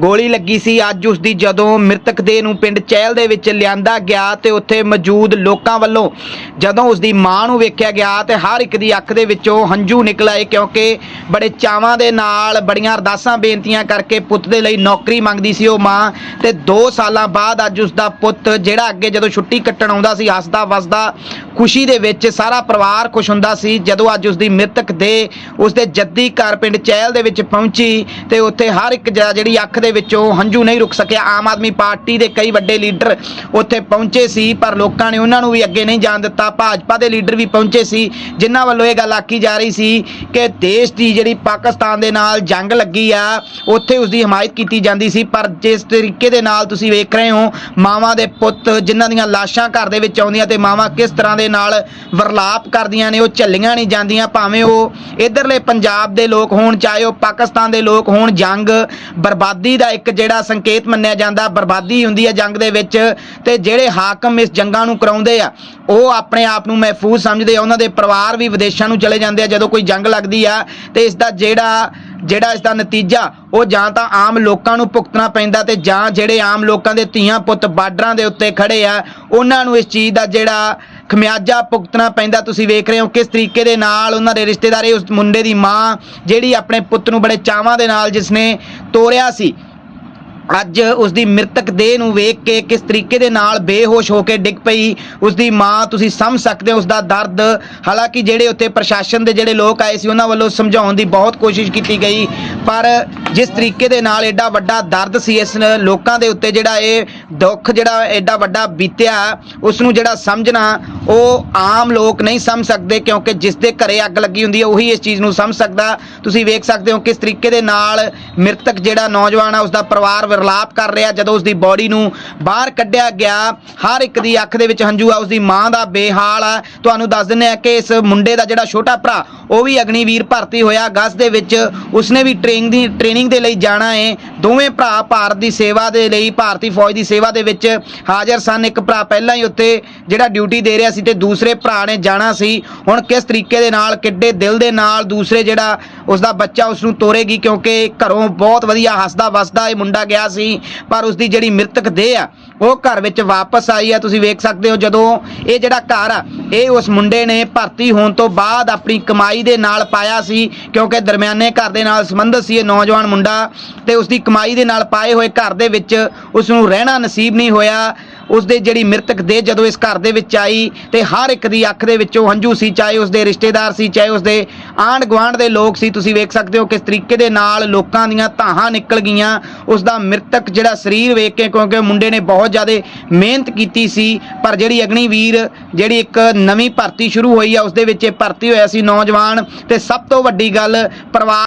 ਗੋਲੀ ਲੱਗੀ ਸੀ। ਅੱਜ ਉਸ ਦੀ ਜਦੋਂ ਮ੍ਰਿਤਕ ਦੇਹ ਨੂੰ ਪਿੰਡ ਚਹਿਲ ਦੇ ਵਿੱਚ ਲਿਆਂਦਾ ਗਿਆ ਤੇ ਉੱਥੇ ਮੌਜੂਦ ਲੋਕਾਂ ਵੱਲੋਂ ਜਦੋਂ ਉਸ ਦੀ ਮਾਂ ਨੂੰ ਵੇਖਿਆ ਗਿਆ ਤੇ ਹਰ ਇੱਕ ਦੀ ਅੱਖ ਦੇ ਵਿੱਚੋਂ ਹੰਝੂ ਨਿਕਲ ਆਏ ਕਿਉਂਕਿ ਬੜੇ ਚਾਵਾਂ ਦੇ ਨਾਲ ਬੜੀਆਂ ਅਰਦਾਸਾਂ, ਬੇਨਤੀਆਂ ਕਰਕੇ ਪੁੱਤ ਦੇ ਲਈ ਨੌਕਰੀ ਮੰਗਦੀ ਸੀ ਉਹ ਮਾਂ ਤੇ 2 ਸਾਲਾਂ ਬਾਅਦ ਅੱਜ ਉਸ ਦਾ ਪੁੱਤ ਜਿਹੜਾ ਅੱਗੇ ਜਦੋਂ ਛੁੱਟੀ ਕੱਟਣ ਆਉਂਦਾ ਸੀ, ਹੱਸਦਾ, ਵਸਦਾ, ਖੁਸ਼ੀ ਦੇ ਵਿੱਚ ਸਾਰਾ ਪਰਿਵਾਰ ਖੁਸ਼ ਹੁੰਦਾ ਸੀ। ਜਦੋਂ ਅੱਜ ਉਸ ਦੀ ਮ੍ਰਿਤਕ ਦੇ ਉਸ ਦੇ ਜੱਦੀ ਘਰ ਪਿੰਡ ਚਹਿਲ ਦੇ ਵਿੱਚ ਪਹੁੰਚੀ ਤੇ ਉੱਥੇ ਹਰ ਇੱਕ ਜ- ਜਿਹੜੀ ਅੱਖ ਦੇ ਵਿੱਚੋਂ ਹੰਝੂ ਨਹੀਂ ਰੁਕ ਸਕਿਆ। ਆਮ ਆਦਮੀ ਪਾਰਟੀ ਦੇ ਕਈ ਵੱਡੇ ਲੀਡਰ ਉੱਥੇ ਪਹੁੰਚੇ ਸੀ, ਪਰ ਲੋਕਾਂ ਨੇ ਉਹਨਾਂ ਨੂੰ ਵੀ ਅੱਗੇ ਨਹੀਂ ਜਾਣ ਦਿੱਤਾ। ਭਾਜਪਾ ਦੇ ਲੀਡਰ ਵੀ ਪਹੁੰਚੇ ਸੀ, ਜਿਨ੍ਹਾਂ ਵੱਲੋਂ ਇਹ ਗੱਲ ਆਖੀ ਜਾ ਰਹੀ ਸੀ ਕਿ ਦੇਸ਼ ਦੀ ਜਿਹੜੀ ਪਾਕਿਸਤਾਨ ਦੇ ਨਾਲ ਜੰਗ ਲੱਗੀ ਆ, ਉੱਥੇ ਉਸ ਦੀ ਹਮਾਇਤ ਕੀਤੀ ਜਾਂਦੀ ਸੀ। ਪਰ ਜਿਸ ਤਰੀਕੇ ਦੇ ਨਾਲ ਤੁਸੀਂ ਵੇਖ ਰਹੇ ਹੋ, ਮਾਵਾਂ ਦੇ ਪੁੱਤ ਜਿਨ੍ਹਾਂ ਦੀਆਂ ਲਾਸ਼ਾਂ ਘਰ ਦੇ ਵਿੱਚ ਆਉਂਦੀਆਂ ਤੇ ਮਾਵਾਂ ਕਿਸ ਤਰ੍ਹਾਂ ਦੇ ਨਾਲ ਵਰਲਾਪ ਕਰਦੀਆਂ ਨੇ, ਉਹ ਝੱਲੀਆਂ ਨਹੀਂ ਜਾਂਦੀਆਂ, ਭਾਵੇਂ ਉਹ ਇਧਰਲੇ ਪੰਜਾਬ ਦੇ ਲੋਕ ਹੋਣ, ਚਾਹੇ ਉਹ ਪਾਕਿਸਤਾਨ ਦੇ ਲੋਕ ਹੋਣ, ਜੰਗ ਬਰਬਾਦੀ ਦਾ ਇੱਕ ਜਿਹੜਾ ਸੰਕੇਤ ਮੰਨਿਆ ਜਾਂਦਾ, ਬਰਬਾਦੀ ਹੁੰਦੀ ਹੈ ਜੰਗ ਦੇ ਵਿੱਚ ਤੇ ਜਿਹੜੇ ਹਾਕਮ ਇਸ ਜੰਗਾਂ ਨੂੰ ਕਰਾਉਂਦੇ ਆ, ਉਹ ਆਪਣੇ ਆਪ ਨੂੰ ਮਹਿਫੂਜ਼ ਸਮਝਦੇ ਆ। ਉਹਨਾਂ ਦੇ ਪਰਿਵਾਰ ਵੀ ਵਿਦੇਸ਼ਾਂ ਨੂੰ ਚਲੇ ਜਾਂਦੇ ਆ, ਜਦੋਂ ਕੋਈ ਜੰਗ ਲੱਗਦੀ ਆ ਤੇ ਇਸ ਦਾ ਜਿਹੜਾ ਜਿਹੜਾ ਇਸ ਦਾ ਨਤੀਜਾ, ਉਹ ਜਾਂ ਤਾਂ ਆਮ ਲੋਕਾਂ ਨੂੰ ਭੁਗਤਣਾ ਪੈਂਦਾ ਤੇ ਜਾਂ ਜਿਹੜੇ ਆਮ ਲੋਕਾਂ ਦੇ ਧੀਆਂ ਪੁੱਤ ਬਾਰਡਰਾਂ ਦੇ ਉੱਤੇ ਖੜੇ ਆ, ਉਹਨਾਂ ਨੂੰ ਇਸ ਚੀਜ਼ ਦਾ ਜਿਹੜਾ ਖਮਿਆਜਾ ਭੁਗਤਣਾ ਪੈਂਦਾ। ਤੁਸੀਂ ਵੇਖ ਰਹੇ ਹੋ ਕਿਸ ਤਰੀਕੇ ਦੇ ਨਾਲ ਉਹਨਾਂ ਦੇ ਰਿਸ਼ਤੇਦਾਰੇ ਉਸ ਮੁੰਡੇ ਦੀ ਮਾਂ, ਜਿਹੜੀ ਆਪਣੇ ਪੁੱਤ ਨੂੰ ਬੜੇ ਚਾਵਾਂ ਦੇ ਨਾਲ ਜਿਸਨੇ ਤੋਰਿਆ ਸੀ ਅੱਜ ਉਸ ਦੀ ਮ੍ਰਿਤਕ ਦੇਹ ਨੂੰ ਵੇਖ ਕੇ ਕਿਸ ਤਰੀਕੇ ਦੇ ਨਾਲ ਬੇਹੋਸ਼ ਹੋ ਕੇ ਡਿੱਗ ਪਈ ਉਸ ਦੀ ਮਾਂ ਤੁਸੀਂ ਸਮਝ ਸਕਦੇ ਹੋ ਉਸ ਦਾ ਦਰਦ। ਹਾਲਾਂਕਿ ਜਿਹੜੇ ਉੱਤੇ ਪ੍ਰਸ਼ਾਸਨ ਦੇ ਜਿਹੜੇ ਲੋਕ ਆਏ ਸੀ, ਉਹਨਾਂ ਵੱਲੋਂ ਸਮਝਾਉਣ ਦੀ ਬਹੁਤ ਕੋਸ਼ਿਸ਼ ਕੀਤੀ ਗਈ, ਪਰ ਜਿਸ ਤਰੀਕੇ ਦੇ ਨਾਲ ਐਡਾ ਵੱਡਾ ਦਰਦ ਸੀ ਇਸ ਲੋਕਾਂ ਦੇ ਉੱਤੇ ਜਿਹੜਾ ਇਹ ਦੁੱਖ ਜਿਹੜਾ ਐਡਾ ਵੱਡਾ ਬੀਤਿਆ ਉਸ ਨੂੰ ਜਿਹੜਾ ਸਮਝਣਾ, ਉਹ ਆਮ ਲੋਕ ਨਹੀਂ ਸਮਝ ਸਕਦੇ ਕਿਉਂਕਿ ਜਿਸ ਦੇ ਘਰੇ ਅੱਗ ਲੱਗੀ ਹੁੰਦੀ ਹੈ, ਉਹੀ ਇਸ ਚੀਜ਼ ਨੂੰ ਸਮਝ ਸਕਦਾ। ਤੁਸੀਂ ਵੇਖ ਸਕਦੇ ਹੋ ਕਿਸ ਤਰੀਕੇ ਦੇ ਨਾਲ ਮ੍ਰਿਤਕ ਜਿਹੜਾ ਨੌਜਵਾਨ ਆ ਉਸ ਦਾ ਪਰਿਵਾਰ ਵਿਰਲਾਪ ਕਰ ਰਿਹਾ, ਜਦੋਂ ਉਸ ਦੀ ਬਾਡੀ ਨੂੰ ਬਾਹਰ ਕੱਢਿਆ ਗਿਆ, ਹਰ ਇੱਕ ਦੀ ਅੱਖ ਦੇ ਵਿੱਚ ਹੰਝੂ ਆ ਉਸ ਦੀ ਮਾਂ ਦਾ ਬੇਹਾਲ ਆ। ਤੁਹਾਨੂੰ ਦੱਸ ਦਿੰਦੇ ਆ ਕਿ ਇਸ ਮੁੰਡੇ ਦਾ ਜਿਹੜਾ ਛੋਟਾ ਭਰਾ, ਉਹ ਵੀ ਅਗਨੀਵੀਰ ਭਰਤੀ ਹੋਇਆ। ਅਗਸਤ ਦੇ ਵਿੱਚ ਉਸਨੇ ਵੀ ਟ੍ਰੇਨਿੰਗ ਦੀ ਟ੍ਰੇਨਿੰਗ ਦੇ ਲਈ ਜਾਣਾ ਹੈ ਦੋਵੇਂ ਭਰਾ ਭਾਰਤ ਦੀ ਸੇਵਾ ਦੇ ਲਈ, ਭਾਰਤੀ ਫੌਜ ਦੀ ਸੇਵਾ ਦੇ ਵਿੱਚ ਹਾਜ਼ਰ ਸਨ। ਇੱਕ ਭਰਾ ਪਹਿਲਾਂ ਹੀ ਉੱਤੇ ਜਿਹੜਾ ਡਿਊਟੀ ਦੇ ਰਿਹਾ ਸੀ ਤੇ ਦੂਸਰੇ ਭਰਾ ਨੇ ਜਾਣਾ ਸੀ। ਹੁਣ ਕਿਸ ਤਰੀਕੇ ਦੇ ਨਾਲ, ਕਿੱਡੇ ਦਿਲ ਦੇ ਨਾਲ ਦੂਸਰੇ ਜਿਹੜਾ ਉਸ ਦਾ ਬੱਚਾ ਉਸ ਨੂੰ ਤੋਰੇਗੀ ਕਿਉਂਕਿ ਘਰੋਂ ਬਹੁਤ ਵਧੀਆ ਹੱਸਦਾ ਵਸਦਾ ਇਹ ਮੁੰਡਾ ਗਿਆ ਸੀ। ਪਰ ਉਸ ਦੀ ਜਿਹੜੀ ਮ੍ਰਿਤਕ ਦੇਹ ਆ, ਉਹ ਘਰ ਵਿੱਚ ਵਾਪਸ ਆਈ ਆ। ਤੁਸੀਂ ਵੇਖ ਸਕਦੇ ਹੋ ਜਦੋਂ ਇਹ ਜਿਹੜਾ ਘਰ ਆ, ਇਹ ਉਸ ਮੁੰਡੇ ਨੇ ਭਰਤੀ ਹੋਣ ਤੋਂ ਬਾਅਦ ਆਪਣੀ ਕਮਾਈ ਦੇ ਨਾਲ ਪਾਇਆ ਸੀ। ਕਿਉਂਕਿ ਦਰਮਿਆਨੇ ਘਰ ਦੇ ਨਾਲ ਸੰਬੰਧਿਤ ਸੀ। ਇਹ ਨੌਜਵਾਨ ਮੁੰਡਾ ਤੇ ਉਸ ਦੀ ਕਮਾਈ ਦੇ ਨਾਲ ਪਾਏ ਹੋਏ ਘਰ ਦੇ ਵਿੱਚ ਉਸ ਨੂੰ ਰਹਿਣਾ ਨਸੀਬ ਨਹੀਂ ਹੋਇਆ। ਉਸ ਦੇ ਜਿਹੜੀ ਮ੍ਰਿਤਕ ਦੇਹ ਜਦੋਂ ਇਸ ਘਰ ਦੇ ਵਿੱਚ ਆਈ ਤੇ ਹਰ ਇੱਕ ਦੀ ਅੱਖ ਦੇ ਵਿੱਚੋਂ ਹੰਝੂ ਸੀ, ਚਾਹੇ ਉਸ ਦੇ ਰਿਸ਼ਤੇਦਾਰ ਸੀ, ਚਾਹੇ ਉਸ ਦੇ ਆਂਢ ਗੁਆਂਢ ਦੇ ਲੋਕ ਸੀ, ਤੁਸੀਂ ਵੇਖ ਸਕਦੇ ਹੋ ਕਿਸ ਤਰੀਕੇ ਦੇ ਨਾਲ ਲੋਕਾਂ ਦੀਆਂ ਧਾਹਾਂ ਨਿਕਲ ਗਈਆਂ। ਉਸ ਦਾ ਮ੍ਰਿਤਕ ਜਿਹੜਾ ਸਰੀਰ ਵੇਖ ਕੇ, ਕਿਉਂਕਿ ਮੁੰਡੇ ਨੇ ਬਹੁਤ ਜ਼ਿਆਦਾ ਮਿਹਨਤ ਕੀਤੀ ਸੀ, ਪਰ ਜਿਹੜੀ ਅਗਨੀਵੀਰ, ਜਿਹੜੀ ਇੱਕ ਨਵੀਂ ਭਰਤੀ ਸ਼ੁਰੂ ਹੋਈ ਆ ਉਸ ਦੇ ਵਿੱਚ ਇਹ ਭਰਤੀ ਹੋਇਆ ਸੀ ਨੌਜਵਾਨ। ਤੇ ਸਭ ਤੋਂ ਵੱਡੀ ਗੱਲ, ਪਰਿਵਾਰ